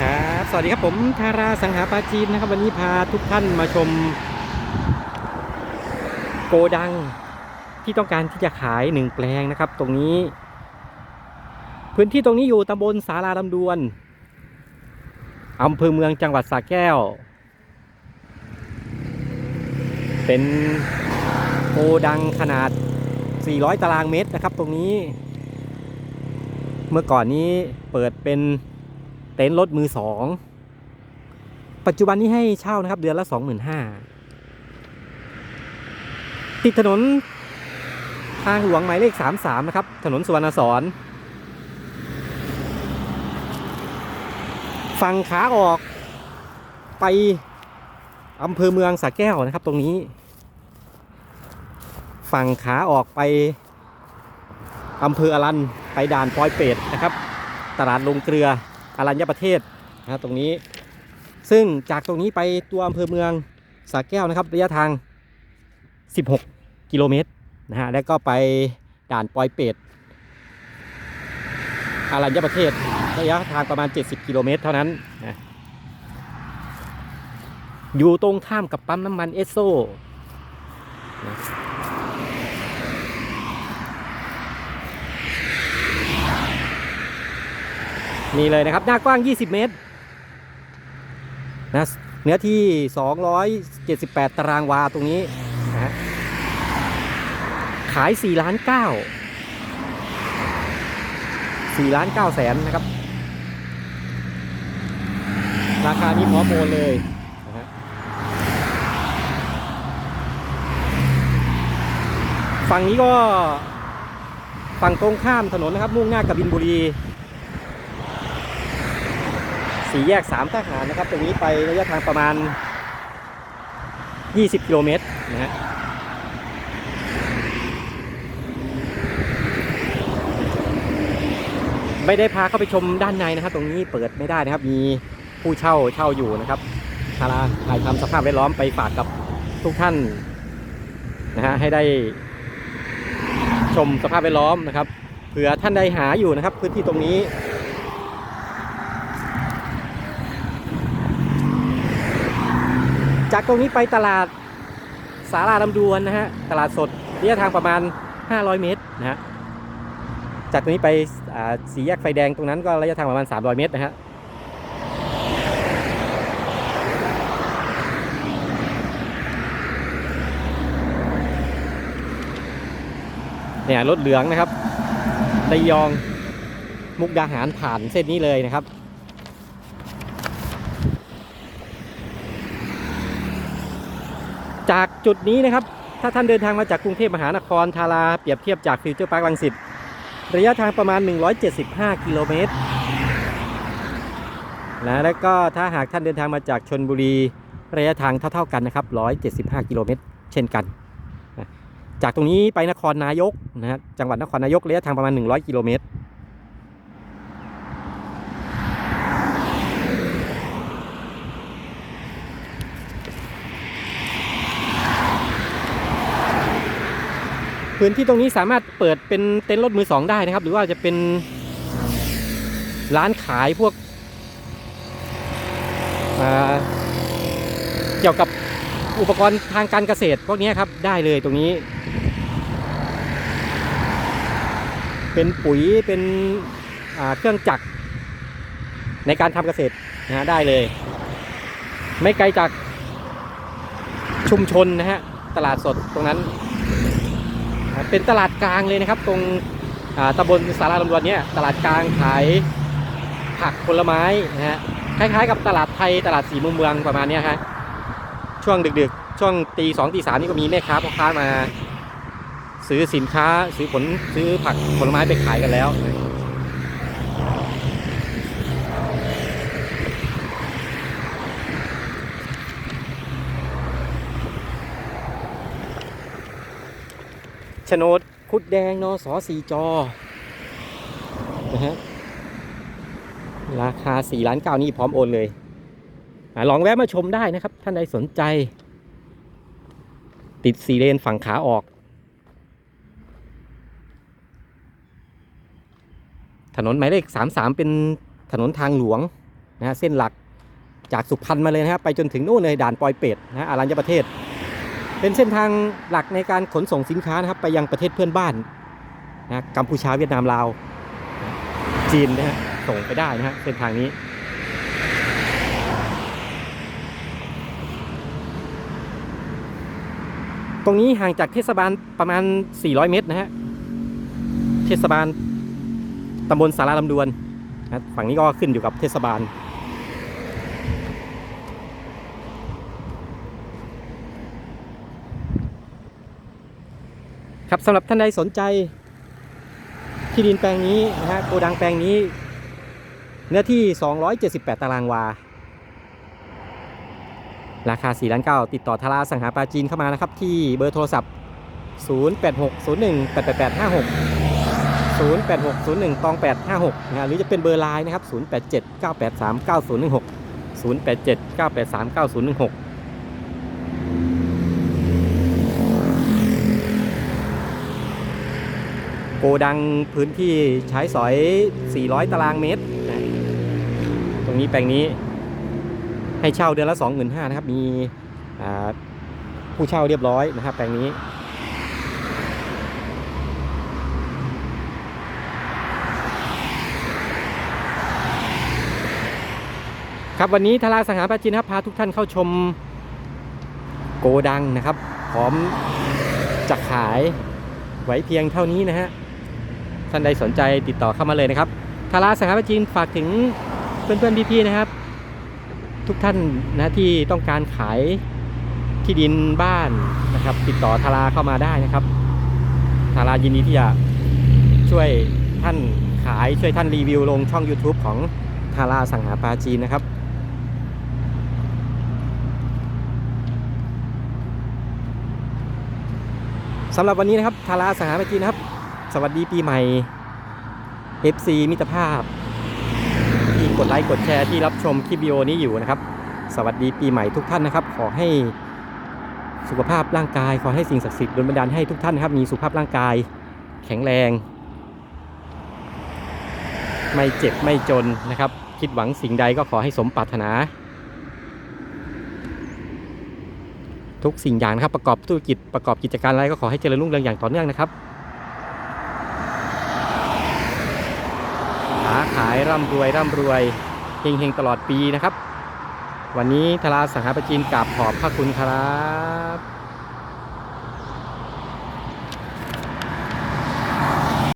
ครับ สวัสดีครับผมธาราสังหาปาจีนนะครับ วันนี้พาทุกท่านมาชม โกดังที่ต้องการที่จะขายหนึ่งแปลงนะครับ ตรงนี้ พื้นที่ตรงนี้อยู่ตำบลสาราลำดวนอำเภอเมืองจังหวัดสระแก้ว เป็นโกดังขนาด 400 ตารางเมตรนะครับ ตรงนี้ เมื่อก่อนนี้เปิดเป็น ต็นท์รถมือสอง ปัจจุบันนี้ให้เช่านะครับ เดือนละ25,000ติดถนนทางหลวงหมายเลข33นะครับ ถนนสุวรรณสอนฝั่งขาออกไปอำเภอเมืองสระแก้วนะครับ ตรงนี้ ฝั่งขาออกไปอำเภออรันไปด่านปอยเป็ดนะครับ ตลาดลงเกลือ อรัญญประเทศนะรตรงนี้ ซึ่งจากตรงนี้ไปตัวอำเภอเมืองสระแก้วนะครับ ระยะทาง 16 กิโลเมตรนะฮะแล้วก็ไปด่านปอยเป็ดอรัญญประเทศระยะทางประมาณ 70 กิโลเมตรเท่านั้นนะอยู่ตรงข้ามกับปั๊มน้ำมันเอสโซ นี่เลยนะครับ หน้ากว้าง 20 เมตรนะเนื้อที่ 278 ตารางวาตรงนี้นะขาย4ล้าน9 4ล้าน9แสนนะครับ ราคานี้พร้อมโอนเลยนะฮะฝั่งนี้ก็ฝั่งตรงข้ามถนนนะครับ มุ่งหน้ากับบินบุรี สี่แยกสามทหารนะครับตรงนี้ไประยะทางประมาณ 20 กิโลเมตรนะฮะไม่ได้พาเข้าไปชมด้านในนะครับ ตรงนี้เปิดไม่ได้นะครับ มีผู้เช่าเช่าอยู่นะครับทาราถ่ายทำสภาพแวดล้อมไปฝากกับทุกท่านนะฮะให้ได้ชมสภาพแวดล้อมนะครับเผื่อท่านใดหาอยู่นะครับ พื้นที่ตรงนี้ จากตรงนี้ไปตลาดสาราลำดวนนะฮะตลาดสดระยะทางประมาณ 500 เมตรนะฮะจากตรงนี้ไปสีแยกไฟแดงตรงนั้นก็ระยะทางประมาณ 300 เมตรนะฮะเนี่ยรถเหลืองนะครับระยองมุกดาหารผ่านเส้นนี้เลยนะครับ จากจุดนี้นะครับ ถ้าท่านเดินทางมาจากกรุงเทพมหานครทาราเปรียบเทียบจากฟิวเจอร์พาร์คลังสิตระยะทางประมาณ 175 กิโลเมตรนะแล้วก็ถ้าหากท่านเดินทางมาจากชนบุรีระยะทางเท่าๆกันนะครับ 175 กิโลเมตร เช่นกัน จากตรงนี้ไปนครนายกนะฮะจังหวัดนครนายกระยะทางประมาณ 100 กิโลเมตร พื้นที่ตรงนี้สามารถเปิดเป็นเต็นท์รถมือสองได้นะครับ หรือว่าจะเป็นร้านขายพวกเกี่ยวกับอุปกรณ์ทางการเกษตรพวกนี้ครับได้เลยตรงนี้ เป็นปุ๋ยเป็นเครื่องจักรในการทำเกษตรนะฮะได้เลย ไม่ไกลจากชุมชนนะฮะตลาดสดตรงนั้น เป็นตลาดกลางเลยนะครับ ตรงตำบลสาราลำดวนเนี่ยตลาดกลางขายผักผลไม้นะฮะคล้ายๆ กับตลาดไทยตลาดสีมุมเมืองประมาณนี้ฮะช่วงดึกๆ ช่วงตีสองตีสามนี่ก็มีแม่ค้าพ่อค้ามา ซื้อสินค้าซื้อผลซื้อผักผลไม้ไปขายกันแล้ว โฉนดคุดแดงนสสีจอนะฮะราคา4ล้านเก้านี่พร้อมโอนเลยอลองแวะมาชมได้นะครับ ท่านใดสนใจ ติดสีเลนฝั่งขาออก ถนนหมายเลข 33 เป็นถนนทางหลวงนะฮะเส้นหลักจากสุพรรณมาเลยนะครับ ไปจนถึงนู่นเลยด่านปอยเป็ดนะฮะอารัญญประเทศ เป็นเส้นทางหลักในการขนส่งสินค้านะครับ ไปยังประเทศเพื่อนบ้านนะกัมพูชาเวียดนามลาว จีนนะฮะส่งไปได้นะฮะเส้นทางนี้ ตรงนี้ห่างจากเทศบาลประมาณ 400 เมตรนะฮะเทศบาลตำบลสาราลำดวนนะฝั่งนี้ก็ขึ้นอยู่กับเทศบาล ครับสำหรับท่านใดสนใจ ที่ดินแปลงนี้นะฮะโกดังแปลงนี้ เนื้อที่ 278 ตารางวา ราคา4ล้าน9ติดต่อทาราสังหาปลาจีนเข้ามานะครับ ที่เบอร์โทรศัพท์ 08601 88856 08601ตอง856นะฮะหรือจะเป็นเบอร์ไลน์นะครับ 087 983 9016 087 983 9016 โกดังพื้นที่ใช้สอย 400 ตารางเมตรนะตรงนี้แปลงนี้ให้เช่าเดือนละ 25,000นะครับ มีผู้เช่าเรียบร้อยนะครับ แปลงนี้ ครับวันนี้ทาราสังหารปราจีนครับพาทุกท่านเข้าชมโกดังนะครับพร้อมจะขายไว้เพียงเท่านี้นะฮะ ท่านใดสนใจติดต่อเข้ามาเลยนะครับทาราสังหารปราจีนฝากถึงเพื่อนๆพี่ๆนะครับ ทุกท่านนะที่ต้องการขายที่ดินบ้านนะครับ ติดต่อทาราเข้ามาได้นะครับทารายินดีที่จะช่วยท่านขายช่วยท่านรีวิวลงช่อง YouTube ของทาราสังหาปาจีนนะครับสำหรับวันนี้นะครับทาราสังหาปาจีนนะครับ สวัสดีปีใหม่ FC มิตรภาพ ที่กดไลค์กดแชร์ที่รับชมคลิปวิดีโอนี้อยู่นะครับ สวัสดีปีใหม่ทุกท่านนะครับ ขอให้สุขภาพร่างกาย ขอให้สิ่งศักดิ์สิทธิ์ดลบันดาลให้ทุกท่านนะครับ มีสุขภาพร่างกาย แข็งแรง ไม่เจ็บไม่จนนะครับ คิดหวังสิ่งใดก็ขอให้สมปรารถนา ทุกสิ่งอย่างนะครับประกอบธุรกิจประกอบกิจการอะไรก็ขอให้เจริญรุ่งเรืองอย่างต่อเนื่องนะครับค้าขายร่ำรวยร่ำรวยเฮงๆตลอดปีนะครับ วันนี้ทาราสังหาปจีนกราบขอบพระคุณครับ